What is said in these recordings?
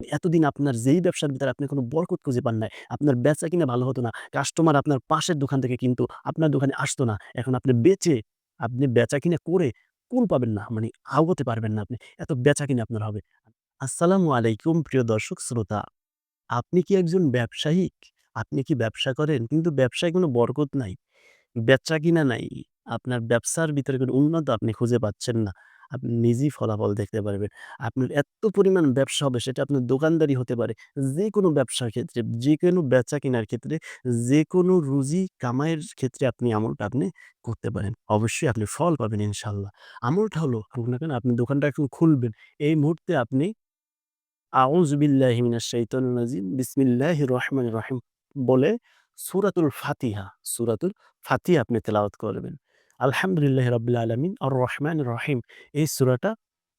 এতদিন আপনার যেই ব্যবসার ভিতরে আপনি কোনো বরকত খুঁজে পান নাই। আপনার বেচা-কিনা ভালো হতো না। কাস্টমার আপনার পাশের দোকান থেকে কিন্তু আপনার দোকানে আসতো না। এখন আপনি বেচে, আপনি বেচা-কিনা করে কুল পাবেন না। মানে আগাতে পারবেন না আপনি। এত বেচা-কিনা আপনার হবে। আসসালামু আলাইকুম প্রিয় দর্শক শ্রোতা। আপনি কি একজন ব্যবসায়িক? আপনি কি ব্যবসা করেন? কিন্তু ব্যবসায় কোনো বরকত নাই। বেচা-কিনা নাই। আপনার ব্যবসার ভিতরে কোনো উন্নত আপনি খুঁজে পাচ্ছেন না। আপনি নিজেই ফলাফল দেখতে পারবেন। আপনার এত পরিমাণ ব্যবসা হবে সেটা আপনার দোকানদারি হতে পারে। যে কোনো ব্যবসার ক্ষেত্রে, যেকোনো বেচা কেনার ক্ষেত্রে, যে কোনো রুজি কামাইয়ের ক্ষেত্রে আপনি আমলটা আপনি করতে পারেন। অবশ্যই আপনি ফল পাবেন ইনশাল্লাহ আমলটা হলো না কেন আপনি দোকানটা এখন খুলবেন। এই মুহূর্তে আপনি শাইতানির রাজিম। বিসমিল্লাহির রহিম বলে সুরাতুল ফাতিহা, সুরাতুল ফাতিহা আপনি তেলাওয়াত করবেন। আলহামদুলিল্লাহি রাব্বিল আলামিন আর রহমান রহিম। এই সুরাটা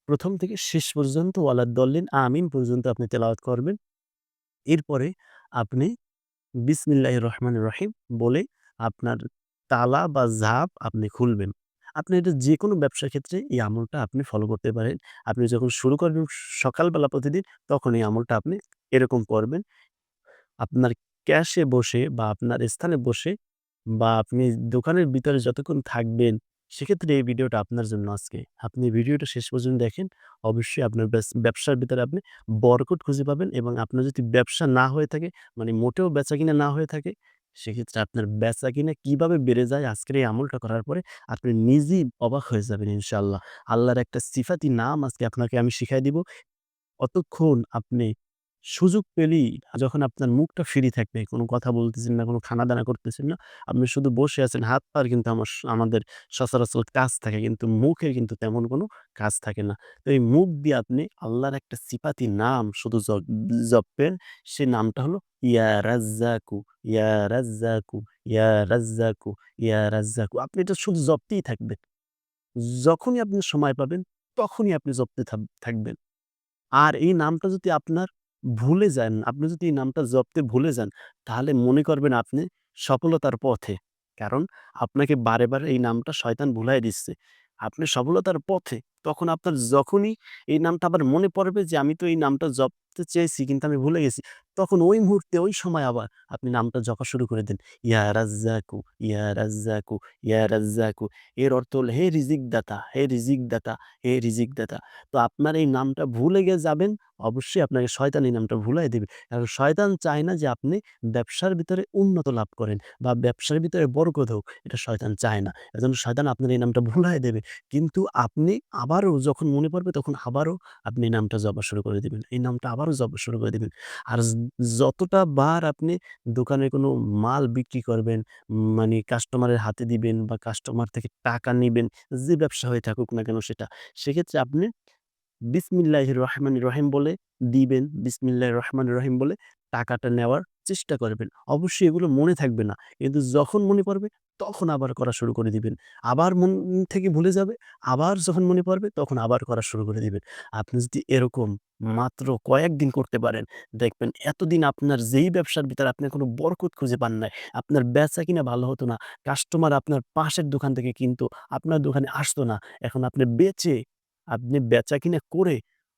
প্রথম থেকে শেষ পর্যন্ত ওয়ালাদ-দল্লিন আমিন পর্যন্ত আপনি তেলাওয়াত করবেন। এরপরে আপনি বিসমিল্লাহির রহমান রহিম বলে আপনার তালা বা ঝাপ আপনি খুলবেন। আপনি এটা যে কোনো ব্যবসার ক্ষেত্রে এই আমলটা আপনি ফলো করতে পারেন। আপনি যখন শুরু করবেন সকালবেলা প্রতিদিন, তখন এই আমলটা আপনি এরকম করবেন। আপনার ক্যাশে বসে বা আপনার স্থানে বসে বা আপনি দোকানের ভিতরে যতক্ষণ থাকবেন, সেক্ষেত্রে এই ভিডিওটা আপনার জন্য আজকে। আপনি ভিডিওটা শেষ পর্যন্ত দেখেন। অবশ্যই আপনার ব্যস, ব্যবসার ভিতরে আপনি বরকত খুঁজে পাবেন এবং আপনার যদি ব্যবসা না হয়ে থাকে মানে মোটেও বেচা-কিনা না হয়ে থাকে, সেক্ষেত্রে আপনার বেচা-কিনা কীভাবে বেড়ে যায়, আজকের এই আমলটা করার পরে আপনি নিজেই অবাক হয়ে যাবেন ইনশাআল্লাহ। আল্লাহর একটা সিফাতি নাম আজকে আপনাকে আমি শিখাই দিব। অতক্ষণ আপনি সুযোগ পেলেই যখন আপনার মুখটা ফ্রি থাকবে, কোনো কথা বলতেছেন না, কোনো খানা-দানা করতেছেন না, আপনি শুধু বসে আছেন, হাত-পার কিন্তু আমার আমাদের সচরাচর কাজ থাকে কিন্তু মুখের কিন্তু তেমন কোনো কাজ থাকে না। তো এই মুখ দিয়ে আপনি আল্লাহর একটা সিপাতি নাম শুধু জ জপবেন, সে নামটা হলো ইয়া রাজ্জাকু, ইয়া রাজ্জাকু, ইয়া রাজ্জাকু, ইয়া রাজ্জাকু। আপনি এটা শুধু জপতেই থাকবেন। যখনই আপনি সময় পাবেন, তখনই আপনি জপতে থাকবেন। আর এই নামটা যদি আপনার ভুলে যান, আপনি যদি এই নামটা জপতে ভুলে যান, তাহলে মনে করবেন আপনি সফলতার পথে। কারণ আপনাকে বারে, বারে এই নামটা শয়তান ভুলাই দিচ্ছে। আপনি সফলতার পথে। তখন আপনার যখনই এই নামটা আবার মনে পড়বে যে আমি তো এই নামটা জপতে চেয়েছি কিন্তু আমি ভুলে গেছি। তখন ওই মুহূর্তে ওই সময় আবার আপনি নামটা জপা শুরু করে দেন। ইয়া রাজ্জাকু, ইয়া রাজ্জাকু, ইয়া রাজ্জাকু। এর অর্থ হলো হে রিজিক দাতা, হে রিজিক দাতা, হে রিজিক দাতা। তো আপনার এই নামটা ভুলে গিয়ে যাবেন, অবশ্যই আপনাকে শয়তান এই নামটা ভুলায় দেবে কারণ শয়তান চায় না যে আপনি ব্যবসার ভিতরে উন্নত লাভ করেন বা ব্যবসার ভিতরে বরকত হোক, এটা শয়তান চায় না। এজন্য শয়তান আপনার এই নামটা ভুলাই দেবে। কিন্তু আপনি আবারও যখন মনে পড়বে তখন আবারও আপনি নামটা জপা শুরু করে দেবেন এই নামটা আবারও জপা শুরু করে দিবেন। আর যতটা বার আপনি দোকানে কোনো মাল বিক্রি করবেন, মানে কাস্টমারের হাতে দিবেন বা কাস্টমার থেকে টাকা নেবেন যে ব্যবসা হয়ে থাকুক না কেন সেটা। সেক্ষেত্রে আপনি বিসমিল্লাহির রহমানির রহিম বলে দিবেন। বিসমিল্লাহির রহমানির রহিম বলে টাকাটা নেওয়ার চেষ্টা করবেন। অবশ্যই এগুলো মনে থাকবে না। কিন্তু যখন মনে পড়বে তখন আবার করা শুরু করে দিবেন। আবার মন থেকে ভুলে যাবে, আবার যখন মনে পড়বে তখন আবার করা শুরু করে দিবেন। আপনি যদি এরকম মাত্র কয়েকদিন করতে পারেন, দেখবেন এতদিন আপনার যেই ব্যবসার ভিতরে আপনি কোনো বরকত খুঁজে পান নাই, আপনার বেচা-কিনা ভালো হতো না, কাস্টমার আপনার পাশের দোকান থেকে কিন্তু আপনার দোকানে আসতো না। এখন আপনি বেচে আপনি বেচা-কিনা করে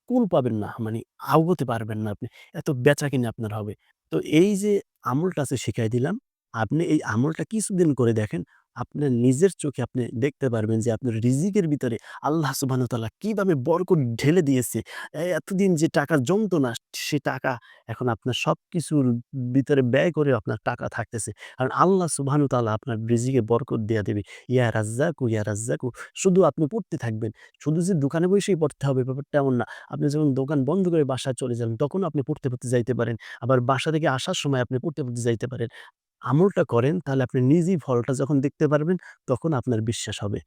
কুল পাবেন না। মানে আগাতে পারবেন না আপনি। এত বেচা-কিনা আপনার হবে। তো এই যে আমলটা আছে শিখাই দিলাম, আপনি এই আমলটা কিছুদিন করে দেখেন। আপনার নিজের চোখে আপনি দেখতে পারবেন যে আপনার রিজিকের ভিতরে আল্লাহ তাআলা কীভাবে বরকত ঢেলে দিয়েছে। এতদিন যে টাকা জমতো না, সে টাকা এখন আপনার সবকিছুর ভিতরে ব্যয় করে আপনার টাকা থাকতেছে। কারণ আল্লাহ তাআলা আপনার রিজিকে বরকত দিয়া দেবে। ইয়া রাজ্জাকু, ইয়া রাজ্জাকু। শুধু আপনি পড়তে থাকবেন। শুধু যে দোকানে বসেই পড়তে হবে ব্যাপারটা এমন না। আপনি যখন দোকান বন্ধ করে বাসায় চলে যান তখনও আপনি পড়তে, পড়তে যাইতে পারেন। আবার বাসা থেকে আসার সময় আপনি পড়তে, পড়তে যাইতে পারেন। আমলটা করেন তাহলে আপনি নিজেই ফলটা যখন দেখতে পারবেন তখন আপনার বিশ্বাস হবে।